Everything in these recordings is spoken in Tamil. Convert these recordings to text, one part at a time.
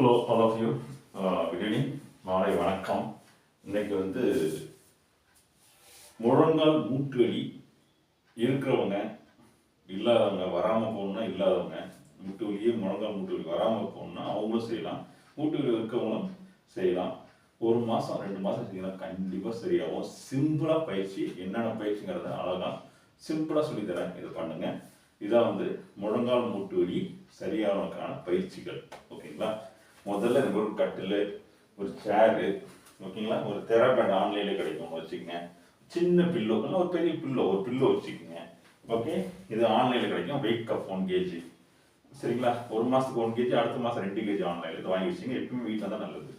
Hello all of you good evening மாலை வணக்கம். இன்னைக்கு வந்து முழங்கால் மூட்டு வலி இருக்கிறவங்க இல்லாதவங்க வராமல் போகணும்னா இல்லாதவங்க மூட்டு வலியே முழங்கால் மூட்டு வலி வராமல் போகணும்னா அவங்களும் செய்யலாம். மூட்டு வலி இருக்கவங்களும் செய்யலாம். ஒரு மாதம் ரெண்டு மாதம் செய்யலாம். கண்டிப்பாக சரியாகும். சிம்பிளாக பயிற்சி. என்னென்ன பயிற்சிங்கிறத அழகாக சிம்பிளாக சொல்லித்தரேன். இதை பண்ணுங்கள் இதான் வந்து முழங்கால் மூட்டு வலி சரியானதுக்கான பயிற்சிகள். ஓகேங்களா? முதல்ல எனக்கு ஒரு கட்டில் ஒரு சேரு ஓகேங்களா ஒரு தெரபேண்ட் ஆன்லைனில் கிடைக்கும் வச்சுக்கோங்க. சின்ன பில்லோ இல்லை ஒரு பெரிய பில்லோ ஒரு பில்லோ வச்சுக்கோங்க. ஓகே இது ஆன்லைனில் கிடைக்கும் வெயிட் கப் ஒன் கேஜி சரிங்களா? ஒரு மாதத்துக்கு ஒன் கேஜி அடுத்த மாதம் ரெண்டு கேஜி ஆன்லைனில் இது வாங்கி வச்சுங்க எப்பவுமே வீட்டில் தான் நல்லது.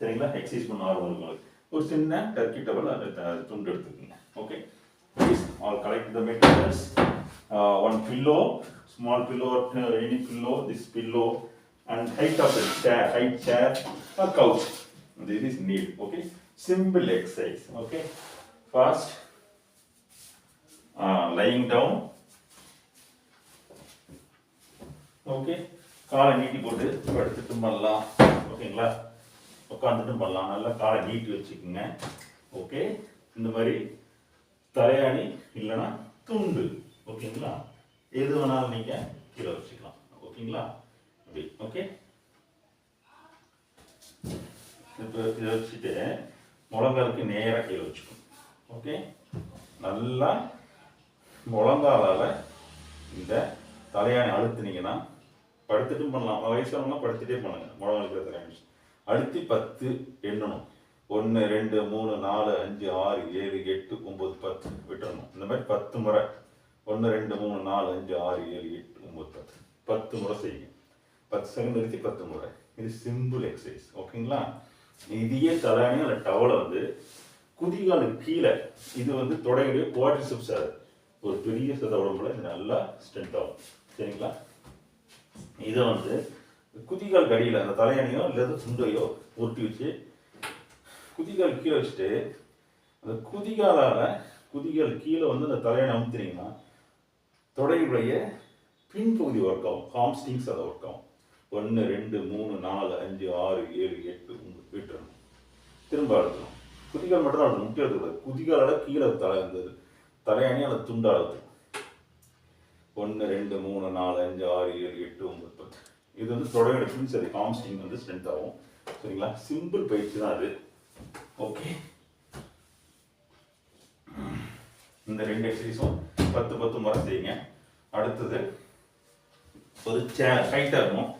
சரிங்களா? எக்ஸசைஸ் பண்ண ஆர்வம் உங்களுக்கு. ஒரு சின்ன டர்க்கி டவல் அந்த துண்டு எடுத்துக்கோங்க. Okay please all collect the materials one pillow small pillow any pillow this pillow and height of the chair, height chair or couch. This is need. Okay. Simple exercise. Okay. First, uh, lying down. Okay காலை நீட்டி போட்டு படுத்துட்டு பண்ணலாம் ஓகேங்களா உட்காந்துட்டும் பண்ணலாம் நல்லா காலை நீட்டி வச்சுக்கோங்க ஓகே இந்த மாதிரி தலையாணி இல்லைன்னா துண்டு ஓகேங்களா எது வேணாலும் நீங்கள் கீழே வச்சுக்கலாம் ஓகேங்களா அப்படி ஓகே இப்போ இதை வச்சுட்டு முழங்காலுக்கு நேராக கீழே வச்சுக்கணும் ஓகே நல்லா முழங்காலால் இந்த தலையாணி அழுத்துனீங்கன்னா படுத்துட்டும் பண்ணலாம் வயசானவங்களாம் படுத்துட்டே பண்ணுங்க முழங்காலுக்கு தலையாணி அழுத்தி பத்து எண்ணணும். ஒன்று ரெண்டு மூணு நாலு அஞ்சு ஆறு ஏழு எட்டு ஒம்பது பத்து விட்டுறணும். இந்த மாதிரி பத்து முறை. ஒன்று ரெண்டு மூணு நாலு அஞ்சு ஆறு ஏழு எட்டு ஒம்பது பத்து. பத்து முறை செய்யுங்க. பத்து செகண்ட் நிறுத்தி பத்து முறை. இது சிம்பிள் எக்ஸசைஸ் ஓகேங்களா இதையே தலையாணி அந்த டவலை வந்து குதிகாலுக்கு கீழே இது வந்து தொடையுடைய குவாட்ரிசெப்ஸ் ஒரு பெரிய சத உடம்புல இது நல்லா ஸ்ட்ரென்த் ஆகும். சரிங்களா? இதை வந்து குதிகால் கடியில் அந்த தலையணையோ இல்லை துண்டையோ உருட்டி வச்சு குதிகால் கீழே வச்சுட்டு அந்த குதிகாலால் குதிகால் கீழே வந்து அந்த தலையணை அமுத்துனீங்கன்னா தொடையுடைய பின்பகுதி ஒர்க் ஆகும். ஹாம்ஸ்டிங்ஸ் அதை ஒர்க் ஆகும். ஒன்று ரெண்டு மூணு நாலு அஞ்சு ஆறு ஏழு எட்டு ஒன்பது விட்டுறணும் திரும்ப அழுத்தணும். குதிகால் மட்டும் தான் அழுத்தணும். முக்கிய அழுத்தக்கூடாது கீழே தலை அந்த தலையணி அந்த துண்டு அழுத்தணும். ஒன்று ரெண்டு மூணு நாலு அஞ்சு ஆறு ஏழு எட்டு ஒன்பது பத்து. இது வந்து தொடையோட சரி. காம்ஸ்டிங் வந்து ஸ்ட்ரென்த் ஆகும். சரிங்களா? சிம்பிள் பயிற்சி தான் அது. ஓகே இந்த ரெண்டு எக்ஸசைஸும் பத்து பத்து முறை செய்யுங்க. அடுத்தது ஒரு சேர் ஹைட்டாக இருக்கும்.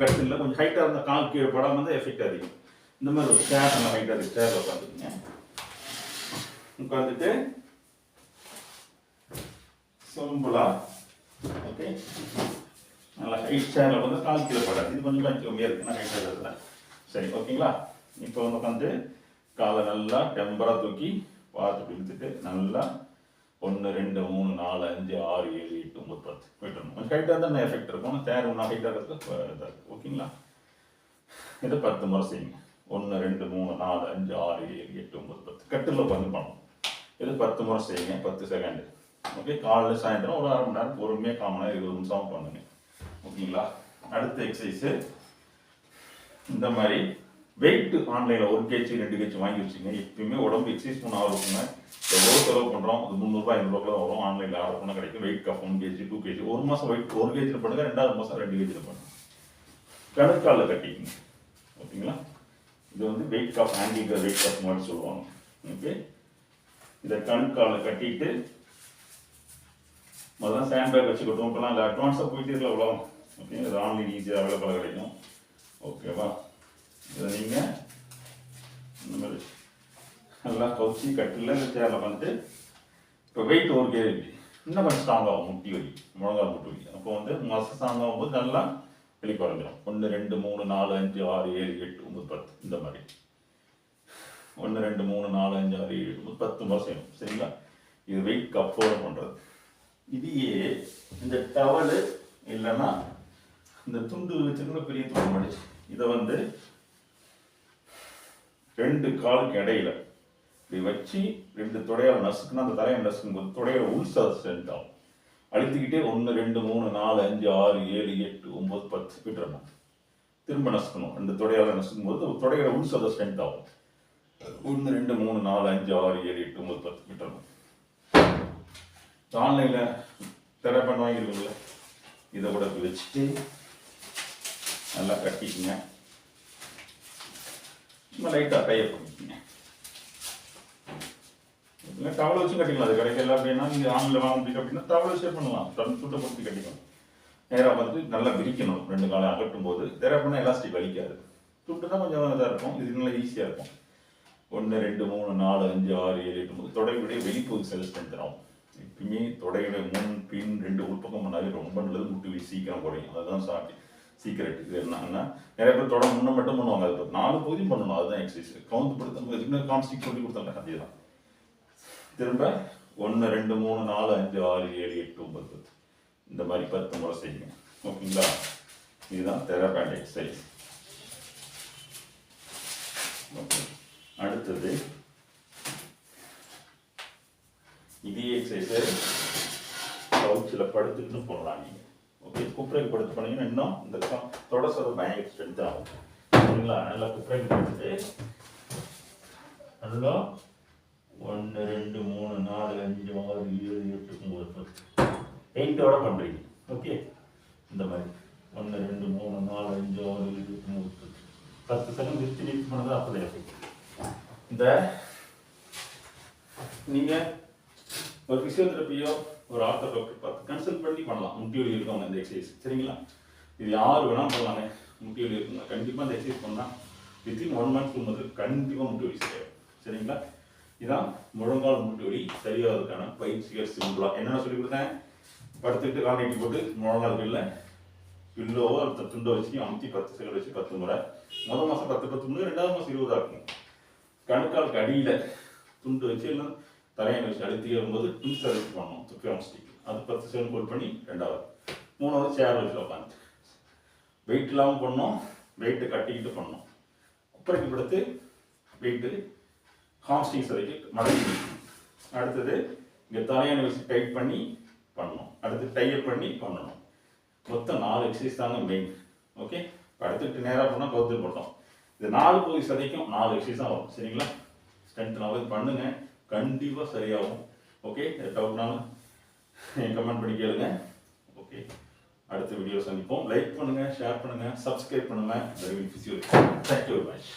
கட்டில் கொஞ்சம் ஹைட்டாக இருந்தால் கால் கீழே படம் வந்து எஃபெக்ட் அதிகம். இந்த மாதிரி ஒரு சேர் நல்லா ஹைட்டாக இருக்குது சேரில் உட்காந்துக்குங்க. உட்காந்துட்டு சிம்பிளா ஓகே நல்லா ஹைட் சேரில் வந்து கால் கீழே படாது. இது கொஞ்சம் கொஞ்சம் கம்மியாக நான் ஹைட்டாக இருக்குல்ல சரி ஓகேங்களா இப்போ வந்து உட்காந்து காலை நல்லா டெம்பராக தூக்கி பார்த்து பிடித்துட்டு நல்லா ஒன்று ரெண்டு மூணு நாலு அஞ்சு ஆறு ஏழு எட்டு பார்த்து பத்து கொஞ்சம் ஹைட்டாக தான் எஃபெக்ட் இருக்கும். தேர் ஒன்றா ஹைட்டாக இருக்கிறது இதாக இருக்குது ஓகேங்களா இதை பத்து முறை செய்யுங்க. ஒன்று ரெண்டு மூணு நாலு அஞ்சு ஆறு ஏழு எட்டு ஒம்பது பத்து. கட்டில் உட்காந்து பண்ணணும். இது பத்து முறை செய்யுங்க. பத்து செகண்டு ஓகே காலைல சாயந்தரம் ஒரு அரை மணி நேரம் பொறுமையாக காமனாக இருபது நிமிஷம் பண்ணுங்க. ஓகேங்களா அடுத்த எக்ஸசைஸு இந்த மாதிரி வெயிட் ஆன்லைனில் ஒரு கேஜி ரெண்டு கேஜி வாங்கி வச்சுங்க. எப்பயுமே உடம்பு எக்ஸசைஸ் பண்ண ஆரம்பிச்சுங்க எவ்வளோ செலவு பண்ணுறோம் அது முந்நூறுபா ஐநூறுபா வரும். ஆன்லைனில் ஆர்டர் பண்ணால் கிடைக்கும். Weight cup one KG two KG ஒரு மாதம் வெயிட் ஒரு கேஜியில் பண்ணுங்கள் ரெண்டாவது மாதம் ரெண்டு கேஜியில் பண்ணுங்க. கணுக்காலில் கட்டிக்கங்க. ஓகேங்களா? இது வந்து வெயிட் கப் ஹேண்டிகர் வெயிட் கப் மாதிரி சொல்லுவாங்க. ஓகே இதை கணுக்காலில் கட்டிட்டு முதல்ல சேண்ட் பேக் வச்சுக்கிட்டோம் இப்போலாம் இல்லை அட்வான்ஸாக போயிட்டே இருக்கலாம் ஓகே இது ஆன்லைன் ஈஸியாக அவைலபிளாக கிடைக்கும். ஓகேவா இதை நீங்கள் இந்த மாதிரி நல்லா கவுச்சி கட்டில் இல்லை சேரில் வந்து இப்போ வெயிட் ஒரு கேஜி இன்னும் கொஞ்சம் ஸ்ட்ராங்காகும் முட்டி வலி முழங்கால் முட்டி வலி. அப்போ வந்து மச ஸ்ட்ராங்காகும் போது நல்லா வெளி குறைஞ்சிடும் ஒன்று ரெண்டு மூணு நாலு அஞ்சு ஆறு ஏழு எட்டு ஒம்பது பத்து இந்த மாதிரி. ஒன்று ரெண்டு மூணு நாலு அஞ்சு ஆறு ஏழு எட்டு பத்து முறை செய்யணும். சரிங்களா? இது வெயிட் கப்போர் பண்ணுறது இதையே இந்த டவலு இல்லைன்னா இந்த துண்டு வச்சுருக்கிற பெரிய துண்டு மடிச்சு இதை வந்து ரெண்டு காலுக்கு இடையில. இப்படி வச்சு ரெண்டு தொடையால் நசுக்குன்னா அந்த தலையை நசுக்கும் போது தொடையில உள் சென்ட் ஆகும் அழுத்திக்கிட்டே ஒன்று ரெண்டு மூணு நாலு அஞ்சு ஆறு ஏழு எட்டு ஒம்பது பத்து விட்டுறணும் திரும்ப நசுக்கணும். ரெண்டு தொடையால் நசுக்கும் போது தொடையில உள் ஸ்ட்ரென்த் ஆகும் ஒன்று ரெண்டு மூணு நாலு அஞ்சு ஆறு ஏழு எட்டு ஒம்பது பத்து விட்டுறணும் ஆன்லைனில் தெரப்பன் வாங்கிருக்கீங்கள இதை கூட வச்சுட்டு நல்லா கட்டிக்கங்க. சும்மா லைட்டாக டைப் பண்ணிக்கோங்க. இல்லை டவல் வச்சு கட்டிக்கலாம். அது கிடைக்கல அப்படின்னா நீங்கள் ஆன்லைன் வாங்க முடியும் அப்படின்னா டவல் வச்சே பண்ணலாம். தன் துட்டை பொறுத்து கட்டிக்கணும் நேராக வந்து நல்லா விரிக்கணும். ரெண்டு காலம் அகட்டும் போது. தெரப்பன்னா எலாஸ்டிக் வலிக்காது. துண்டு தான் கொஞ்சம் இதாக இருக்கும். இது நல்லா ஈஸியாக இருக்கும். ஒன்று ரெண்டு மூணு நாலு அஞ்சு ஆறு ஏழு எட்டு ஒன்பது தொடையுடைய வெளிப்பகுதி செல் ஸ்ட்ரென்த் ஆகும் எப்பயுமே தொடையுடைய முன் பின் ரெண்டு உள்பக்கம் பண்ணாலே ரொம்ப நல்லது. முட்டு சீக்கிரம் குறையும். அதுதான் சாப்பிட்டு சீக்கிரட் இது என்னன்னா நிறைய பேர் தொடர் முன்ன மட்டும் பண்ணுவாங்க. அது நாலு பகுதியும் பண்ணணும். அதுதான் எக்ஸசைஸ் கவுண்ட் படுத்த கான்ஸ்டிக் சொல்லி கொடுத்தாங்க. அதே தான் திரும்ப ஒன்று ரெண்டு மூணு நாலு அஞ்சு ஆறு ஏழு எட்டு ஒன்பது பத்து. இந்த மாதிரி பத்து முறை செய்யுங்க. ஓகேங்களா? இதுதான் தெரபேண்ட் எக்ஸசைஸ் ஓகே. அடுத்தது இதே எக்ஸசைஸை கவுச்சில் படுத்துக்கிட்டு போகலாம் நீங்கள் ஓகே குப்பரைக்கு படுத்து போனீங்கன்னா இன்னும் இந்த தொட தொடசத பயங்கர ஸ்ட்ரென்த் ஆகும். சரிங்களா? நல்லா குப்பரைக்கு படுத்துட்டு நல்லா ஒன்று ரெண்டு மூணு நாலு அஞ்சு ஆறு ஏழு எட்டு ஒன்பது பத்து. எயிட்டோட பண்ணுறீங்க ஓகே இந்த மாதிரி. ஒன்று ரெண்டு மூணு நாலு அஞ்சு ஆறு ஏழு எட்டு ஒன்பது பத்து. பத்து செகண்ட் நிறுத்தி நிறுத்தி பண்ணதான் அப்படி இந்த நீங்கள் ஒரு ஃபிசியோதெரப்பியோ ஒரு ஆர்த்தோடோக்கு பார்த்து கன்சல்ட் பண்ணி பண்ணலாம். முட்டி வலி இருக்கவங்க இந்த எக்ஸசைஸ் சரிங்களா? இது யார் வேணாலும் பண்ணலாங்க முட்டி வலி இருக்குங்க கண்டிப்பாக இந்த எக்ஸசைஸ் பண்ணால் வித்தின் ஒன் மந்த் டூ கண்டிப்பாக முட்டி வலி சரியாகும். சரிங்களா? இதான் முழங்கால் முட்டி வலி சரியாகிறதுக்கான பயிற்சிகள் சிம்பிளாக என்னென்ன சொல்லி கொடுத்தேன்? படுத்துக்கிட்டு கால் போட்டு முழங்கால் கீழே பில்லோவோ அடுத்த துண்டோ வச்சு அமுத்தி பத்து செகண்ட் வச்சு பத்து முறை. முதல் மாதம் பத்து பத்து முறை ரெண்டாவது மாதம் இருபதா இருக்கும். கணுக்காலுக்கு அடியில் துண்டு வச்சு எல்லாம் தலையை வச்சு அழுத்தி வரும்போது ட்வின்ஸ் அழுத்தி பண்ணணும் துப்பியாம் ஸ்டிக் அது பத்து செகண்ட் கோல் பண்ணி ரெண்டாவது. மூணாவது சேர் வச்சு உட்காந்து வெயிட் இல்லாமல் பண்ணோம். வெயிட்டு கட்டிக்கிட்டு பண்ணோம். குப்பரைக்கு படுத்து வெயிட்டு ஹாம்ஸ்டிங்ஸ் வரைக்கும் மடங்கி அடுத்தது இங்கே தலையணை வச்சு டைட் பண்ணி பண்ணணும். அடுத்து டைப் பண்ணி பண்ணணும். மொத்தம் நாலு எக்ஸசைஸ் தாங்க மெயின் ஓகே அடுத்துக்கிட்டு நேராக போனால் கவுத்து போட்டோம். இது நாலு பகுதி சதைக்கும் நாலு எக்ஸசைஸ் தான் வரும். சரிங்களா? ஸ்ட்ரென்த் நாலு பண்ணுங்கள் கண்டிப்பாக சரியாகும். ஓகே டவுட்னாலும் கமெண்ட் பண்ணி கேளுங்க. ஓகே அடுத்த வீடியோ சந்திப்போம். லைக் பண்ணுங்கள் ஷேர் பண்ணுங்கள் சப்ஸ்கிரைப் பண்ணுங்கள் தேங்க்யூ வெரி மச்